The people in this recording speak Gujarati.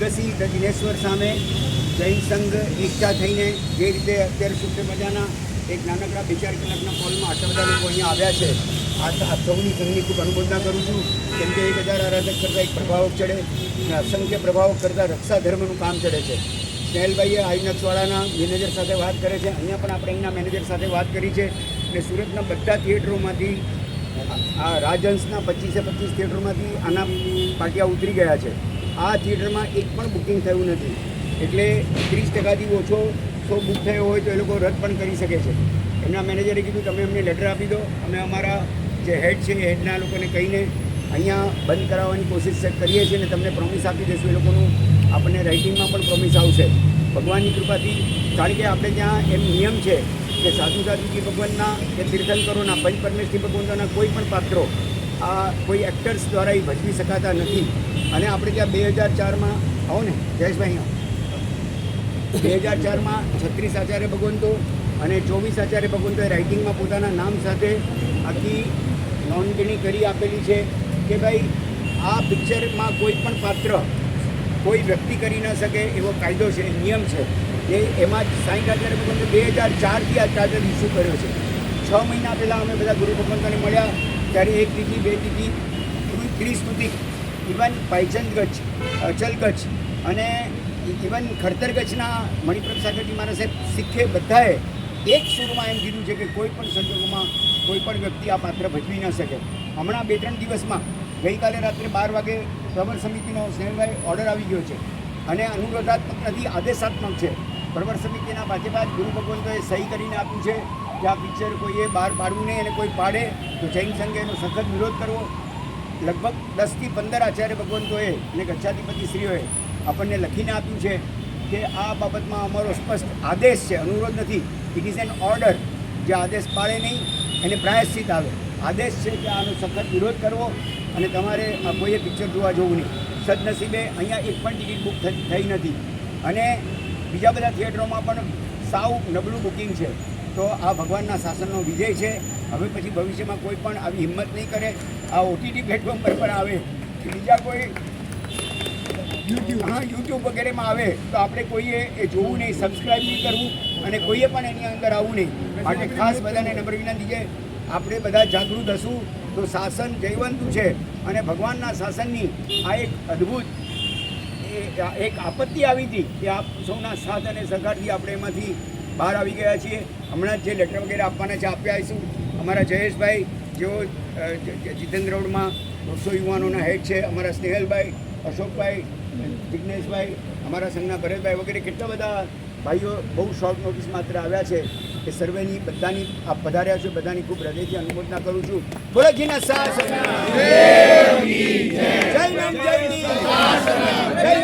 દિગ્ગસિંહ દિનેશ્વર સામે જૈન સંઘ એકઠા થઈને જે રીતે અત્યારે સુખે મજાના એક નાનકડા બે ચાર કલાકના કોલમાં આટલા બધા લોકો અહીંયા આવ્યા છે. આ સૌની સંઘની ખૂબ અનુમોદના કરું છું. કેમ કે એક હજાર આરાધક કરતાં એક પ્રભાવક ચડે અને અસંખ્ય પ્રભાવક કરતાં રક્ષા ધર્મનું કામ ચડે છે. સ્નેહલભાઈએ આઈનક્સવાળાના મેનેજર સાથે વાત કરે છે. અહીંયા પણ આપણે અહીંના મેનેજર સાથે વાત કરી છે અને સુરતના બધા થિયેટરોમાંથી, આ રાજહંસના પચીસે પચીસ થિયેટરોમાંથી આના પાટિયા ઉતરી ગયા છે. આ થિયેટરમાં એક પણ બુકિંગ થયું નથી. એટલે ત્રીસ ટકાથી ઓછો શો બુક થયો હોય તો એ લોકો રદ પણ કરી શકે છે. એમના મેનેજરે કીધું, તમે અમને લેટર આપી દો. અમે અમારા જે હેડ છે, એ હેડના લોકોને કહીને અહીંયા બંધ કરાવવાની કોશિશ કરીએ છીએ અને તમને પ્રોમિસ આપી દઈશું. એ લોકોનું આપણને રાઇટિંગમાં પણ પ્રોમિસ આવશે. ભગવાનની કૃપાથી કારણ કે આપણે ત્યાં એમ નિયમ છે કે સાધુ સાધુજી ભગવાનના કે તીર્થંકરોના, પંચ પરમેશ્વરી ભગવંતોના કોઈ પણ પાત્રો આ કોઈ એક્ટર્સ દ્વારા એ ભજવી શકાતા નથી. અને આપણે ત્યાં બે હજાર ચારમાં, આવો ને, જયેશભાઈ બે હજાર ચારમાં છત્રીસ આચાર્ય ભગવંતો અને ચોવીસ આચાર્ય ભગવંતોએ રાઇટિંગમાં પોતાના નામ સાથે આખી નોંધણી કરી આપેલી છે કે ભાઈ, આ પિક્ચરમાં કોઈ પણ પાત્ર કોઈ વ્યક્તિ કરી ન શકે એવો કાયદો છે, નિયમ છે. એ એમાં સાઈઠ આચાર્ય ભગવંતે બે હજાર ચારથી આ ચાર્જર ઇસ્યુ કર્યો છે. છ મહિના પહેલાં અમે બધા ગુરુ ભગવંતોને મળ્યા. ત્યારે એક તિથિ બે તિથિ ત્રીસ સુધી ઇવન પાયચંદ ગચ્છ અચલ ગચ્છ અને ઇવન ખડતર ગચ્છના મણિપ્રભ સાગરજી સાહેબ શીખે બધાએ એક સુરમાં એમ કીધું છે કે કોઈ પણ સંજોગોમાં કોઈ પણ વ્યક્તિ આ પાત્ર ભજવી ન શકે. હમણાં બે, ત્રણ દિવસમાં ગઈકાલે રાત્રે બાર વાગે પ્રવર સમિતિનો સ્નેહભાઈ ઓર્ડર આવી ગયો છે અને અનુરોધાત્મક નથી, આદેશાત્મક છે. પ્રવર સમિતિના ભાજપા ગુરુ ભગવંતોએ સહી કરીને આપ્યું છે. કે આ પિક્ચર કોઈએ બહાર પાડવું નહીં અને કોઈ પાડે, તો જૈન સંઘે એનો સખત વિરોધ કરવો. લગભગ દસથી પંદર આચાર્ય ભગવંતોએ અને કચ્છાધિપતિશ્રીઓએ આપણને લખીને આપ્યું છે કે આ બાબતમાં અમારો સ્પષ્ટ આદેશ છે, અનુરોધ નથી. ઇટ ઇઝ એન ઓર્ડર જે આદેશ પાળે નહીં, એને પ્રાયશ્ચિત આવે. આદેશ છે કે આનો સખત વિરોધ કરવો અને તમારે કોઈએ પિક્ચર જોવા જવું નહીં. સદનસીબે અહીંયા એક પણ ટિકિટ બુક થઈ નથી. અને બીજા બધા થિયેટરોમાં પણ સાવ નબળું બુકિંગ છે. તો આ ભગવાનના શાસનનો વિજય છે. હવે પછી ભવિષ્યમાં કોઈ પણ આવી હિંમત નહીં કરે. આ ઓટીટી પ્લેટફોર્મ પર પણ આવે. કે બીજા કોઈ યુટ્યુબ હા યુટ્યુબ વગેરેમાં આવે, તો આપણે કોઈએ એ જોવું નહીં સબસ્ક્રાઈબ નહીં કરવું અને કોઈએ પણ એની અંદર આવવું નહીં. માટે ખાસ બધાને નમ્ર વિનંતી છે. આપણે બધા જાગૃત હશું. તો શાસન જયવંતું છે અને ભગવાનના શાસનની આ એક અદ્ભુત એક આપત્તિ આવી હતી કે આપ સૌના સાથ અને સહકારથી આપણે એમાંથી બહાર આવી ગયા છીએ. હમણાં જ જે લેટર વગેરે આપવાના છે આપ્યા આવીશું. અમારા જયેશભાઈ જેઓ જીતેન્દ્ર રોડમાં બસો યુવાનોના હેડ છે. અમારા સ્નેહલભાઈ અશોકભાઈ જિજ્ઞેશભાઈ અમારા સંઘના ભરતભાઈ વગેરે કેટલા બધા ભાઈઓ બહુ શોર્ટ નોટિસ માત્ર આવ્યા છે એ સર્વેની બધાની આપ પધાર્યા છો. બધાની ખૂબ હૃદયથી અનુમોદના કરું છું. બોલો ઘીના સાસ જય જય જય